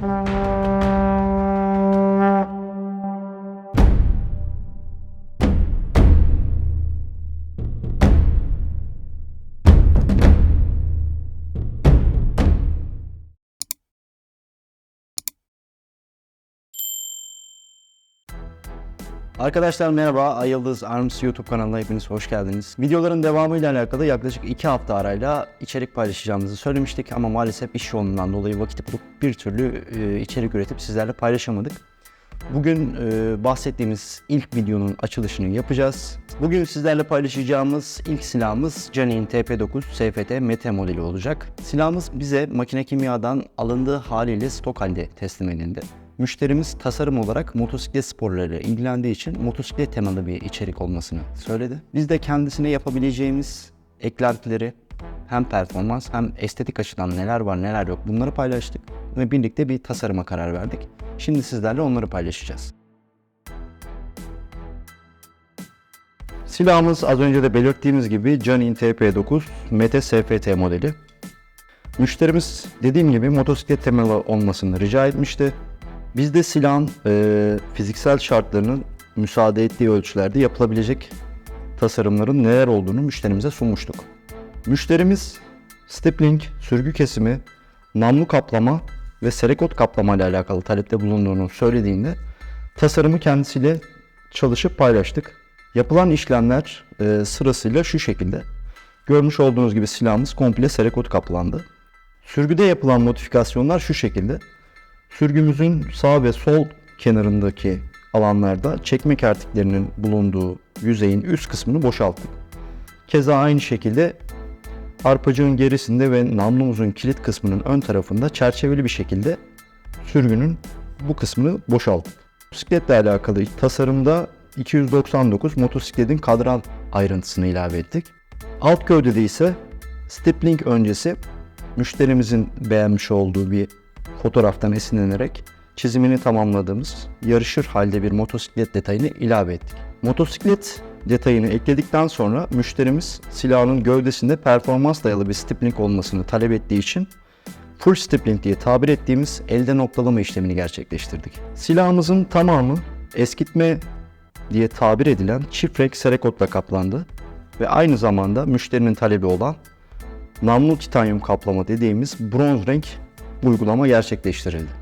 Bye. Arkadaşlar merhaba, Ay Yıldız Arms YouTube kanalına hepiniz hoş geldiniz. Videoların devamıyla alakalı yaklaşık 2 hafta arayla içerik paylaşacağımızı söylemiştik ama maalesef iş yoğunluğundan dolayı vakit bulup bir türlü e, içerik üretip sizlerle paylaşamadık. Bugün e, bahsettiğimiz ilk videonun açılışını yapacağız. Bugün sizlerle paylaşacağımız ilk silahımız Canin TP9 SFT Mete modeli olacak. Silahımız bize makine kimyadan alındığı haliyle stok halde teslim edildi. Müşterimiz tasarım olarak motosiklet sporlarıyla ilgilendiği için motosiklet temalı bir içerik olmasını söyledi. Biz de kendisine yapabileceğimiz eklentileri hem performans hem estetik açıdan neler var neler yok bunları paylaştık ve birlikte bir tasarıma karar verdik. Şimdi sizlerle onları paylaşacağız. Silahımız az önce de belirttiğimiz gibi Canin TP9 Mete SFT modeli. Müşterimiz dediğim gibi motosiklet temalı olmasını rica etmişti. Biz de silahın e, fiziksel şartlarının müsaade ettiği ölçülerde yapılabilecek tasarımların neler olduğunu müşterimize sunmuştuk. Müşterimiz stipling, sürgü kesimi, namlu kaplama ve serekot kaplama ile alakalı talepte bulunduğunu söylediğinde tasarımı kendisiyle çalışıp paylaştık. Yapılan işlemler e, sırasıyla şu şekilde. Görmüş olduğunuz gibi silahımız komple serekot kaplandı. Sürgüde yapılan modifikasyonlar şu şekilde. Sürgümüzün sağ ve sol kenarındaki alanlarda çekme kertiklerinin bulunduğu yüzeyin üst kısmını boşalttık. Keza aynı şekilde arpacığın gerisinde ve namlumuzun kilit kısmının ön tarafında çerçeveli bir şekilde sürgünün bu kısmını boşalttık. Motosikletle alakalı tasarımda 299 motosikletin kadran ayrıntısını ilave ettik. Alt gövdede ise stipling öncesi müşterimizin beğenmiş olduğu bir fotoğraftan esinlenerek çizimini tamamladığımız yarışır halde bir motosiklet detayını ilave ettik. Motosiklet detayını ekledikten sonra müşterimiz silahın gövdesinde performans dayalı bir stipling olmasını talep ettiği için full stipling diye tabir ettiğimiz elde noktalama işlemini gerçekleştirdik. Silahımızın tamamı eskitme diye tabir edilen çift renk serekotla kaplandı ve aynı zamanda müşterinin talebi olan namlu titanyum kaplama dediğimiz bronz renk uygulama gerçekleştirildi.